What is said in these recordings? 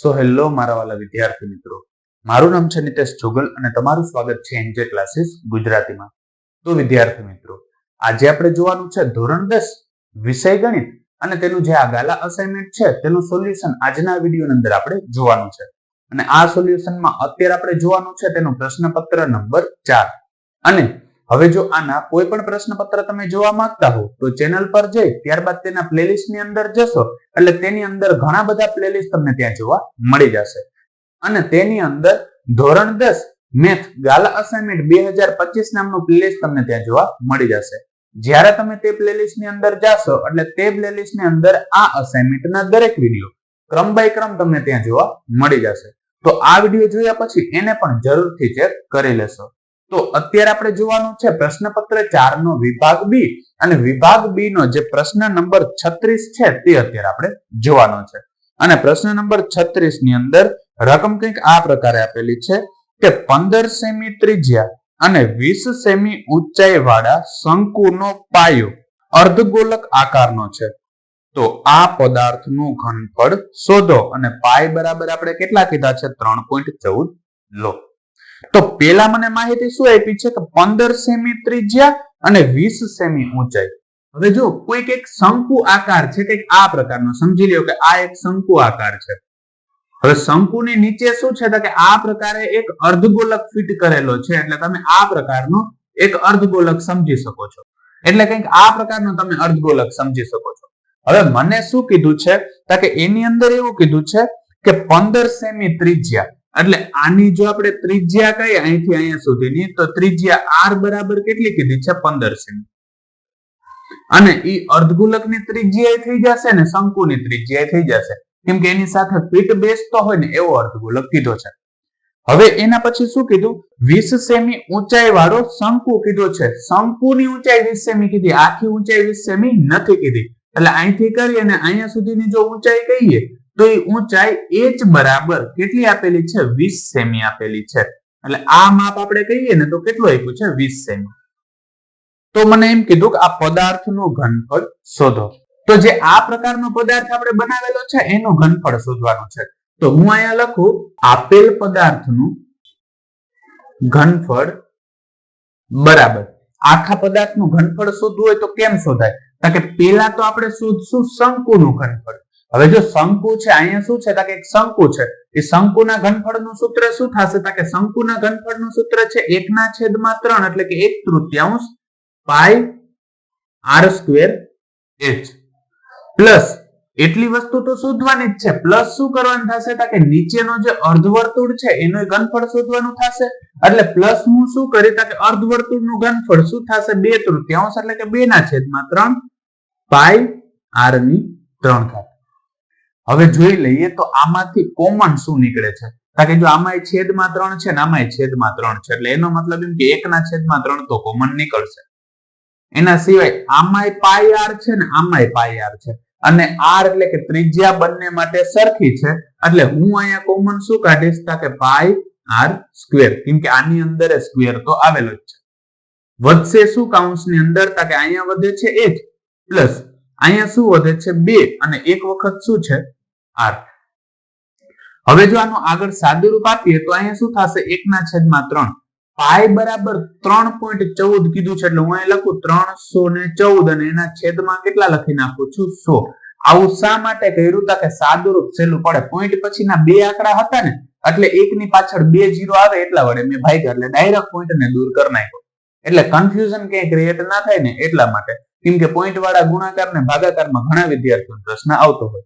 So hello મારા વાલા વિદ્યાર્થી મિત્રો. મારું નામ છે નિતેશ જોગલ અને તમારું સ્વાગત છે એનજે ક્લાસીસ ગુજરાતીમાં. તો વિદ્યાર્થી મિત્રો, આજે આપણે જોવાનું છે ધોરણ દસ, વિષય ગણિત અને તેનું જે આ ગાલા અસાઇનમેન્ટ છે, તેનું સોલ્યુશન આજના વિડીયોની અંદર આપણે જોવાનું છે. અને આ સોલ્યુશનમાં અત્યારે આપણે જોવાનું છે તેનું પ્રશ્નપત્ર નંબર ચાર. અને હવે જો આના કોઈ પણ પ્રશ્નપત્ર તમે જોવા માંગતા હો, તો ચેનલ પર જઈ, ત્યારબાદ તેના પ્લેલિસ્ટની અંદર જશો, એટલે તેની અંદર ઘણા બધા પ્લેલિસ્ટ તમને ત્યાં જોવા મળી જશે. અને તેની અંદર ધોરણ દસ, મેથ, ગાલા અસાઇનમેન્ટ બે હજાર પચીસ નામનું પ્લેલિસ્ટ તમને ત્યાં જોવા મળી જશે. જ્યારે તમે તે પ્લેલિસ્ટની અંદર જાશો, એટલે તે પ્લેલિસ્ટની અંદર આ અસાઇનમેન્ટના દરેક વીડિયો ક્રમ બાય ક્રમ તમને ત્યાં જોવા મળી જશે. તો આ વીડિયો જોયા પછી એને પણ જરૂરથી ચેક કરી લેશો. તો અત્યારે આપણે જોવાનું છે પ્રશ્નપત્ર ચાર નો વિભાગ બી અને વિભાગ બી નો જે પ્રશ્ન નંબર છત્રીસ છે તે અત્યારે આપણે જોવાનો છે. અને પ્રશ્ન નંબર છત્રીસની અંદર રકમ કંઈક આ પ્રકારે આપેલી છે કે પંદર સેમી ત્રિજ્યા અને વીસ સેમી ઊંચાઈ વાળા શંકુનો પાયો અર્ધગોલક આકારનો છે. તો આ પદાર્થનું ઘનફળ શોધો અને પાય બરાબર આપણે કેટલા કીધા છે? ત્રણ પોઈન્ટ ચૌદ. લો. તો પેલા મને માહિતી શું આપી છે? કે પંદર સેમી ત્રિજ્યા અને વીસ સેમી ઊંચાઈ. હવે જો કોઈક એક શંકુ આકાર છે, કંઈક આ પ્રકારનો, સમજી લ્યો કે આ એક શંકુ આકાર છે. હવે શંકુની નીચે શું છે? કે આ પ્રકારે એક અર્ધગોલક ફિટ કરેલો છે, એટલે તમે આ પ્રકારનો એક અર્ધગોલક સમજી શકો છો. એટલે કંઈક આ પ્રકારનો તમે અર્ધગોલક સમજી શકો છો. હવે મને શું કીધું છે? કે એની અંદર એવું કીધું છે કે પંદર સેમી ત્રિજ્યા એટલે આની જો આપણે ત્રિજ્યા કહીએ, અહીંથી અહીંયા સુધીની, તો ત્રિજ્યા આર બરાબર કેટલી કીધી છે? પંદર સેમી અને ઈ અર્ધગોલકની ત્રિજ્યા થઈ જશે ને શંકુની ત્રિજ્યા થઈ જશે. કેમ કે એની સાથે ફીટ બેસતો હોય ને, એવો અર્ધગોલક કીધો છે. હવે એના પછી શું કીધું? વીસ સેમી ઊંચાઈ વાળો શંકુ કીધો છે. શંકુની ઊંચાઈ વીસ સેમી કીધી. આખી ઊંચાઈ વીસ સેમી નથી કીધી. એટલે અહીંથી કરી અને અહીંયા સુધીની જો ઊંચાઈ કહીએ તો એ ઊંચાઈ એચ બરાબર કેટલી આપેલી છે? વીસ સેમી આપેલી છે. એટલે આ માપ આપણે કહીએ ને તો કેટલું આપ્યું છે? વીસ સેમી. તો મને એમ કીધું કે આ પદાર્થનું ઘનફળ શોધો. તો જે આ પ્રકારનો પદાર્થ આપણે બનાવેલો છે, એનું ઘનફળ શોધવાનું છે. તો હું અહીંયા લખું, આપેલ પદાર્થનું ઘનફળ બરાબર. આખા પદાર્થનું ઘનફળ શોધવું હોય તો કેમ શોધાય? કારણ કે પેલા તો આપણે શોધશું શંકુનું ઘનફળ. હવે જો શંકુ છે, અહીંયા શું છે? તાકે એક શંકુ છે. એ શંકુના ઘનફળનું સૂત્ર શું થશે? તાકે શંકુના ઘનફળનું સૂત્ર છે એકના છેદમાં ત્રણ, એટલે કે એક તૃતીયાંશ pi r square h. Plus એટલી વસ્તુ તો શોધવાની જ છે. પ્લસ શું કરવાનું થશે? તાકે નીચેનો જે અર્ધવર્તુળ છે, એનું ઘનફળ શોધવાનું થશે. એટલે પ્લસ હું શું કરી? તા કે અર્ધવર્તુળનું ઘનફળ શું થશે? બે તૃતીયાંશ, એટલે કે બે ના છેદમાં ત્રણ પાઈ આરની ત્રણ ઘાત હવે જોઈ લઈએ તો આમાંથી કોમન શું નીકળે છે? કારણ કે જો આમાં છેદમાં ત્રણ છે ને આમાં છેદમાં ત્રણ છે, એટલે એનો મતલબ એમ કે એકના છેદમાં ત્રણ તો કોમન નીકળશે. એના સિવાય આમાંય પાય આર છે ને આમાંય પાય આર છે. અને આર એટલે કે ત્રિજ્યા બંને માટે સરખી છે, એટલે હું અહીંયા કોમન શું કાઢીશ? કે પાય આર સ્ક્વેર કેમ કે આની અંદર સ્ક્વેર તો આવેલો જ છે. વધશે શું કાઉન્સની અંદર? કે અહીંયા વધે છે એક પ્લસ અહીંયા શું વધે છે? બે. અને એક વખત શું છે? આર. હવે જો આનું આગળ સાદુરૂપ આપીએ તો અહીંયા શું થશે? એકના છેદમાં ત્રણ. પાય બરાબર ત્રણ પોઈન્ટ ચૌદ કીધું છે એટલે હું અહીં લખું ત્રણસો ને ચૌદ અને એના છેદમાં કેટલા લખી નાખું છું? સો. આવું શા માટે કર્યું? તા કે સાદુરૂપ સહેલું પડે. પોઈન્ટ પછીના બે આંકડા હતા ને, એટલે એક ની પાછળ બે જીરો આવે એટલા વડે મેં ભાઈ એટલે ડાયરેક્ટ પોઈન્ટ ને દૂર કરી નાખ્યો. એટલે કન્ફ્યુઝન ક્યાંય ક્રિએટ ના થાય ને એટલા માટે. કેમ કે પોઈન્ટ વાળા ગુણાકાર ને ભાગાકારમાં ઘણા વિદ્યાર્થીઓ પ્રશ્ન આવતો હોય.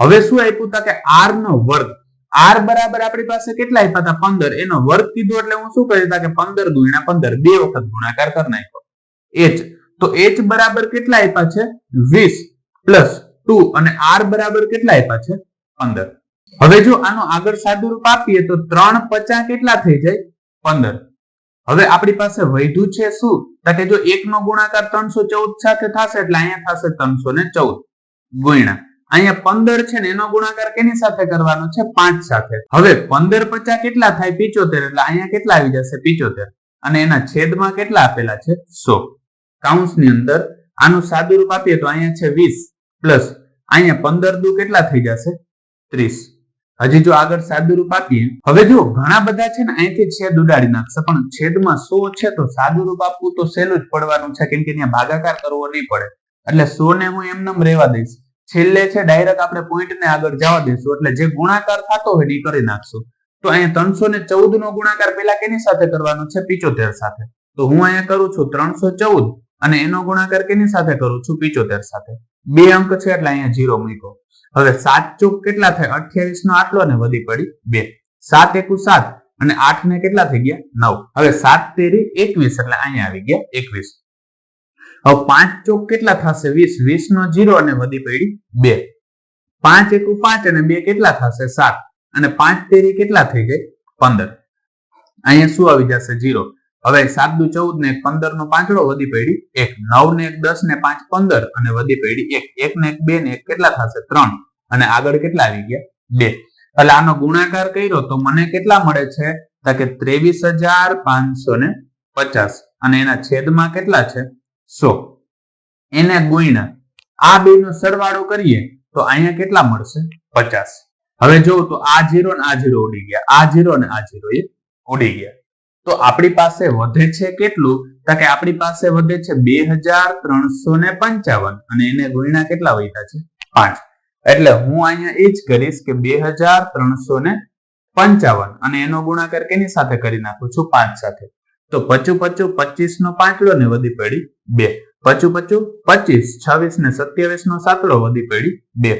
હવે શું આપ્યું હતા કે આર નો વર્ગ. આર બરાબર આપણી પાસે કેટલા આપ્યા હતા? પંદર. એનો વર્ગ કીધો એટલે હું શું કરી કે પંદર ગુણ્યા પંદર. બે વખત ગુણાકાર કરી નાખ્યો. એચ તો એચ બરાબર કેટલા આપ્યા છે? વીસ. પ્લસ ટુ અને આર બરાબર કેટલા આપ્યા છે? પંદર. હવે જો આનો આગળ સાદુરૂપ આપીએ તો ત્રણ પચાસ કેટલા થઈ જાય? પંદર. હવે આપણી પાસે વૈધું છે શું? કે જો એક ગુણાકાર ત્રણસો ચૌદ સાથે થશે એટલે અહીંયા થશે ત્રણસો ને ચૌદ ગુણ્યા. અહીંયા પંદર છે ને, એનો ગુણાકાર કેની સાથે કરવાનો છે? પાંચ સાથે. હવે પંદર પચાસ કેટલા થાય? પિચોતેર. એટલે અહીંયા કેટલા આવી જશે? પિચોતેર. અને એના છેદમાં કેટલા આપેલા છે? સો. કાઉન્સની અંદર આનું સાદુરૂપ આપીએ તો અહીંયા છે વીસ. પ્લસ અહીંયા પંદર દુ કેટલા થઈ જશે? ત્રીસ. હજી જો આગળ સાદુ રૂપ આપીએ, હવે જો ઘણા બધા છે ને અહીંથી છેદ ઉડાડી નાખશે, પણ છેદમાં સો છે તો સાદુ રૂપ આપવું તો સહેલું જ પડવાનું છે, કેમ કે ત્યાં ભાગાકાર કરવો નહીં પડે. એટલે સો ને હું એમનેમ રહેવા દઈશ. છેલ્લે છે ડાયરેક્ટ આપણે પોઈન્ટ ને આગળ જવા દઈશું, એટલે જે ગુણાકાર થતો હોય એ કરી નાખશું. તો અહીંયા ત્રણસો ને ચૌદ નો ગુણાકાર પેલા કેની સાથે કરવાનો છે? પિચોતેર સાથે. તો હું અહીંયા કરું છું ત્રણસો ચૌદ, અને એનો ગુણાકાર કેની સાથે કરું છું? પિચોતેર સાથે. બે અંક છે એટલે અહીંયા જીરો મૂક્યો. હવે સાત ચોક કેટલા થાય? અઠ્યાવીસ નો આટલો ને વધી પડી બે. સાત એકુ સાત અને આઠ ને કેટલા થઈ ગયા? નવ. હવે સાત તેરી એકવીસ એટલે અહીંયા આવી ગયા એકવીસ. હવે પાંચ ચોક કેટલા થશે? વીસ. વીસ નો જીરો અને વધી પડી બે. પાંચ એકુ પાંચ અને બે કેટલા થશે? સાત. અને પાંચ તેરી કેટલા થઈ ગઈ? પંદર. અહીંયા શું આવી જશે? જીરો. હવે સાત દુ ચૌદ ને પંદર નો પાંચડો વધી પડી એક, નવ ને એક, દસ ને પાંચ, પંદર અને વધી પડી એક. એક ને એક, બે ને એક કેટલા થશે? ત્રણ. અને આગળ કેટલા આવી ગયા? બે. એટલે આનો ગુણાકાર કર્યો તો મને કેટલા મળે છે? તો કે ત્રેવીસ હજાર પાંચસો ને પચાસ. અને એના છેદમાં કેટલા છે? સો. એને ગુણ્યા. આ બે નો સરવાળો કરીએ તો અહીંયા કેટલા મળશે? પચાસ. હવે જોઉં તો આ જીરો ને આ જીરો ઉડી ગયા. આ જીરો ને આ જીરો એ ઉડી ગયા. તો આપણી પાસે વધે છે કેટલું? તો કે આપણી પાસે વધે છે બે હજાર ત્રણસો ને પંચાવન અને એને ગુણ્યા કેટલા વધ્યા છે? પાંચ. એટલે હું અહીંયા એ જ કરીશ કે બે હજાર ત્રણસો ને પંચાવન અને એનો ગુણાકાર કેની સાથે કરી નાખું છું? પાંચ સાથે. તો પચું પચું પચીસ નો પાંચડો ને વધી પડી બે. પચું પચું પચીસ છવ્વીસ ને સત્યાવીસ નો સાતડો વધી પડી બે.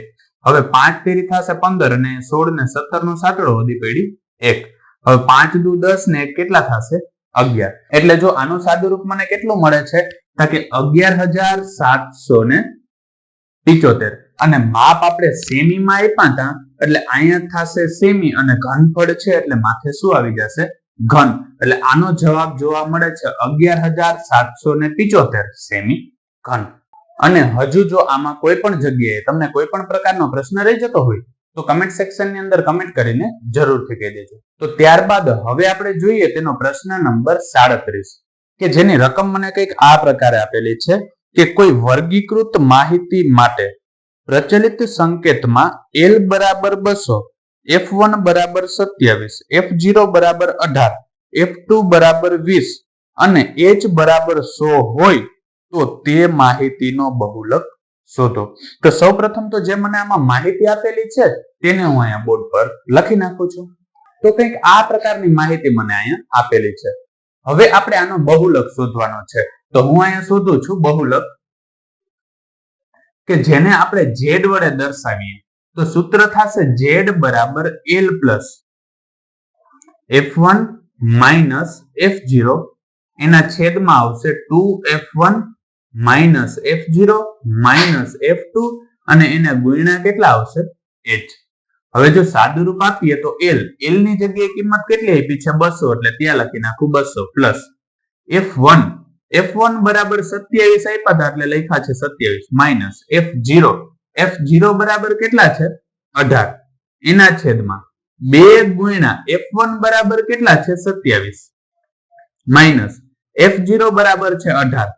હવે પાંચ તેરી થશે પંદર અને સોળ ને સત્તર નો સાતડો વધી પડી એક. હવે પાંચ દુ દસ ને કેટલા થશે? અગિયાર. એટલે જો આનું સાદું રૂપ મને કેટલું મળે છે? તો કે અગિયાર હજાર સાતસો ને પિચોતેર. અને માપ આપણે સેમીમાં આપ્યા હતા, એટલે અહીંયા થશે સેમી અને ઘનફળ છે, એટલે માથે શું આવી જશે? ઘન. એટલે આનો જવાબ જોવા મળે છે અગિયાર હજાર સાતસો ને પિચોતેર સેમી ઘન. અને હજુ જો આમાં કોઈ પણ જગ્યાએ તમને કોઈ પણ પ્રકારનો પ્રશ્ન રહી જતો હોય તો કમેન્ટ સેક્શનની અંદર કમેન્ટ કરીને જરૂરથી કહી દેજો. તો ત્યારબાદ હવે આપણે જોઈએ તેનો પ્રશ્ન નંબર સાડત્રીસ, કે જેની રકમ મને કંઈક આ પ્રકારે આપેલી છે કે કોઈ વર્ગીકૃત માહિતી માટે પ્રચલિત સંકેતમાં એલ બરાબર બસો એફ વન બરાબર સત્યાવીસ એફ જીરો બરાબર અઢાર એફ ટુ બરાબર વીસ અને એચ બરાબર સો હોય તો તે માહિતીનો બહુલક શોધો. તો સૌ પ્રથમ તો જે મને આમાં માહિતી આપેલી છે, તેને હું અહીંયા બોર્ડ પર લખી નાખું છું. તો કંઈક આ પ્રકારની માહિતી મને અહીંયા આપેલી છે. હવે આપણે આનો બહુલક શોધવાનો છે. તો હું અહીંયા શોધું છું બહુલક, કે જેને આપણે ઝેડ વડે દર્શાવીએ. તો સૂત્ર થશે ઝેડ બરાબર l plus f one minus f zero એના છેદમાં આવશે two f one minus f zero minus f two અને એના ગુણ્યા કેટલા આવશે? એચ. હવે જો સાદું રૂપ આપીએ તો એલ. એલની જગ્યાએ કિંમત કેટલી આપી છે? બસો. એટલે ત્યાં લખી નાખું બસો plus f one. F one બરાબર સત્યાવીસ આપ્યા હતા એટલે લખ્યા છે સત્યાવીસ. Minus f zero f zero બરાબર કેટલા છે? અઢાર. એના છેદમાં બે ગુણ્યા એફ વન બરાબર કેટલા છે? સત્યાવીસ. માઇનસ એફ જીરો બરાબર છે અઢાર.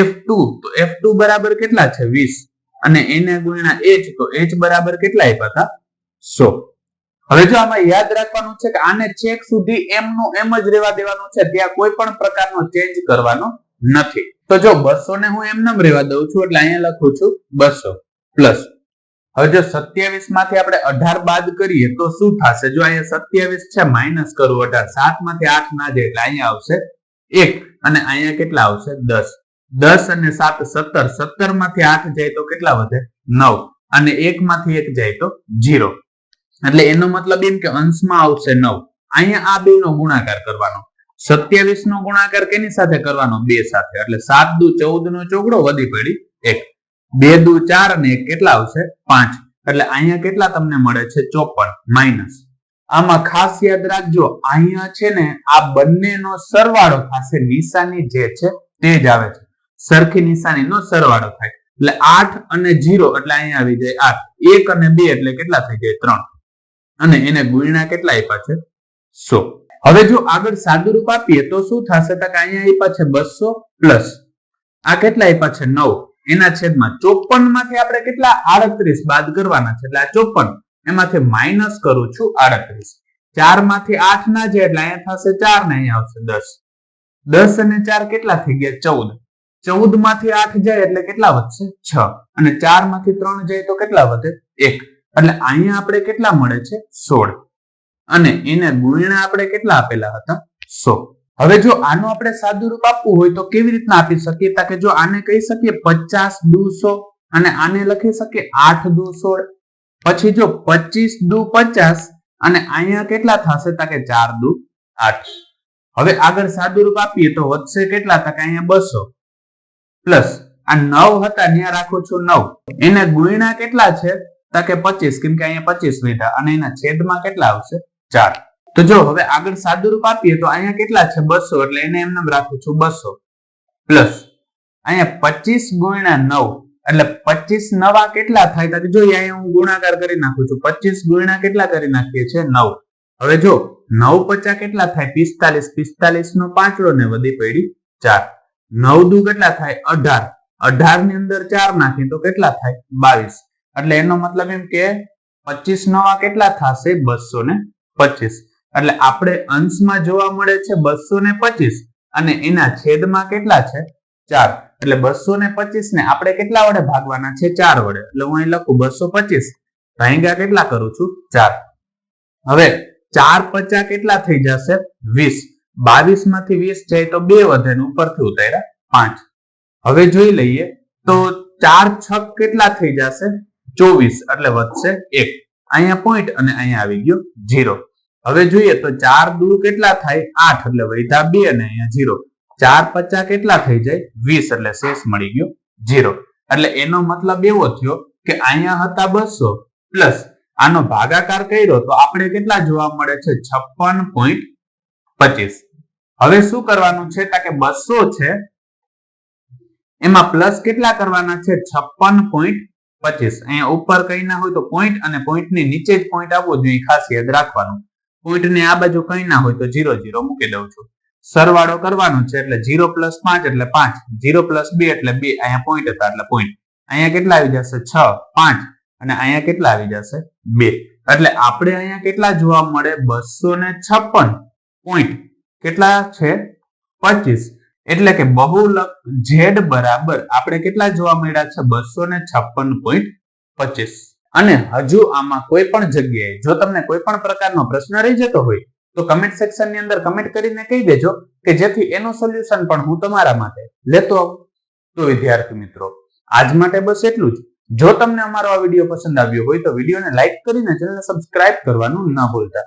એફ તો એફ બરાબર કેટલા છે? વીસ. અને એને ગુણ્યા એચ તો એચ બરાબર કેટલા આપ્યા હતા? સો. હવે જો આમાં યાદ રાખવાનું છે કે આને ચેક સુધી એમ નું એમ જ રહેવા દેવાનું છે, ત્યાં કોઈ પણ પ્રકારનો ચેન્જ કરવાનો નથી. તો જો બસો ને હું એમને રહેવા દઉં છું, એટલે અહીંયા લખું છું બસો પ્લસ હવે જો સત્યાવીસમાંથી આપણે અઢાર બાદ કરીએ, તો શું થશે? જો અહીંયા સત્યાવીસ છે માઇનસ કરું, અઢાર. સાતમાંથી આઠ ના જાય, એટલે અહીંયા આવશે એક. અને અહીંયા કેટલા આવશે? દસ. દસ અને સાત સત્તર સત્તરમાંથી આઠ જાય તો કેટલા વધે? નવ. અને એક માંથી એક જાય તો જીરો એટલે એનો મતલબ એમ કે અંશમાં આવશે નવ. અહીંયા આ બે નો ગુણાકાર કરવાનો. સત્યાવીસ નો ગુણાકાર કેની સાથે કરવાનો? બે સાથે. એટલે સાત દુ ચૌદ નો ચોગડો વધી પડી એક. બે દુ ચાર અને એક કેટલા આવશે? પાંચ. એટલે અહીંયા કેટલા તમને મળે છે? ચોપન. માઇનસ આમાં ખાસ યાદ રાખજો, અહીંયા છે ને આ બંનેનો સરવાળો થશે નિશાની જે છે તે જ આવે છે. સરખી નિશાનીનો સરવાળો થાય. એટલે આઠ અને જીરો એટલે અહીંયા આવી જાય આઠ. એક અને બે એટલે કેટલા થઈ જાય? ત્રણ. અને એને ગુણ્યા કેટલા આપ્યા છે? સો. હવે જો આગળ સાદું રૂપ આપીએ તો શું થશે? તો અહીંયા આપ્યા છે બસો પ્લસ. આ કેટલા આપ્યા છે? નવ. એના છેદમાં ચોપનમાંથી આપણે કેટલા? આડત્રીસ. બાદ કરવાના છે. એટલે આ ચોપન. એમાંથી માઇનસ કરું છું આડત્રીસ. ચારમાંથી આઠ ના જાય એટલે અહીંયા થશે ચાર ને અહીંયા આવશે દસ. દસ અને ચાર કેટલા થઈ ગયા? ચૌદ. ચૌદમાંથી આઠ જાય એટલે કેટલા વધશે? છ. અને ચારમાંથી ત્રણ જાય તો કેટલા વધે? એક. એટલે અહીંયા આપણે કેટલા મળે છે? સોળ. અને એને ગુણ્યા આપણે કેટલા આપેલા હતા? સો. હવે જો આનું આપણે સાદું રૂપ આપવું હોય તો કેવી રીતના આપી શકીએ? તાકે જો આને કહી શકીએ પચાસ દુ સો અને આને લખી શકીએ આઠ દુ સોળ. પછી જો પચીસ દુ પચાસ અને અહીંયા કેટલા થશે? તાકે ચાર દુ આઠ. હવે આગળ સાદું રૂપ આપીએ તો વધશે કેટલા? તકે અહીંયા બસો. પ્લસ. આ નવ હતા, ત્યાં રાખો છો નવ. એના ગુણ્યા કેટલા છે? તો કે પચીસ, કેમ કે અહીંયા પચીસ લીધા. અને એના છેદમાં કેટલા આવશે? ચાર. તો જો હવે આગળ સાદું રૂપ આપીએ, તો અહીંયા કેટલા છે? બસો. એટલે એને એમને રાખું છું, બસો. પ્લસ. અહીંયા પચીસ ગુણ્યા નવ. એટલે પચીસ નવા કેટલા થાય? તો જોઈએ અહીંયા હું ગુણાકાર કરી નાખું છું, પચીસ ગુણ્યા કેટલા કરી નાખીએ છીએ? નવ. હવે જો નવ પચાસ કેટલા થાય? પિસ્તાલીસ. પિસ્તાલીસ નો પાંચડો ને વધી પડી ચાર. નવ દુ કેટલા થાય? અઢાર. અઢારની અંદર ચાર નાખીએ તો કેટલા થાય? બાવીસ. એટલે એનો મતલબ એમ કે પચીસ નવા કેટલા થશે? બસો ને પચીસ. એટલે આપણે અંશમાં જોવા મળે છે બસો ને પચીસ અને એના છેદમાં કેટલા છે? ચાર. એટલે બસો ને પચીસ ને આપણે કેટલા વડે ભાગવાના છે? ચાર વડે. એટલે હું અહીં લખું બસો પચીસ. ભાંગ્યા કેટલા કરું છું? ચાર. હવે ચાર પચાસ કેટલા થઈ જશે? વીસ. બાવીસમાંથી વીસ જાય તો બે વધે ને ઉપરથી ઉતાર્યા પાંચ. હવે જોઈ લઈએ તો ચાર છક કેટલા થઈ જશે? ચોવીસ, એટલે વધશે એક. અહીંયા પોઈન્ટ અને અહીંયા આવી ગયો જીરો હવે જોઈએ તો ચાર દૂર કેટલા થાય? આઠ, એટલે વૈધા બે અને અહીંયા જીરો ચાર પચાસ કેટલા થઈ જાય? વીસ, એટલે શેષ મળી ગયો જીરો એટલે એનો મતલબ એવો થયો કે અહીંયા હતા બસો. પ્લસ આનો ભાગાકાર કર્યો તો આપણે કેટલા જોવા મળે છે? છપ્પન પોઈન્ટ પચીસ. હવે શું કરવાનું છે? કે બસો છે, એમાં પ્લસ કેટલા કરવાના છે? છપ્પન પોઈન્ટ પચીસ. અહીંયા ઉપર કઈ ના હોય તો પોઈન્ટ અને પોઈન્ટ નીચે જ પોઈન્ટ આવવો જોઈએ ખાસ યાદ રાખવાનું. પોઈન્ટ આ બાજુ કઈ ના હોય તો જીરો જીરો મૂકી દઉં છું. સરવાળો કરવાનો છે એટલે જીરો પ્લસ પાંચ એટલે પાંચ. જીરો પ્લસ બે એટલે બે. અહીંયા પોઈન્ટ હતા એટલે પોઈન્ટ અહીંયા કેટલા આવી જશે? છ, પાંચ. અને અહીંયા કેટલા આવી જશે? બે. એટલે આપણે અહીંયા કેટલા જોવા મળે? બસો ને છપ્પન. પોઈન્ટ કેટલા છે? પચીસ. એટલે કે બહુલક ઝેડ બરાબર આપણે કેટલા જોવા મળ્યા છે? બસો ને છપ્પન પોઈન્ટ પચીસ. અને હજુ આમાં કોઈ પણ જગ્યાએ જો તમને કોઈ પણ પ્રકારનો પ્રશ્ન રહી જતો હોય, તો કમેન્ટ સેક્શનની અંદર કમેન્ટ કરીને કહી દેજો કે જેથી એનું સોલ્યુશન પણ હું તમારા માટે લેતો આવું. તો વિદ્યાર્થી મિત્રો, આજ માટે બસ એટલું જ. જો તમને અમારો આ વીડિયો પસંદ આવ્યો હોય તો વિડીયોને લાઈક કરીને ચેનલને સબસ્ક્રાઇબ કરવાનું ન ભૂલતા.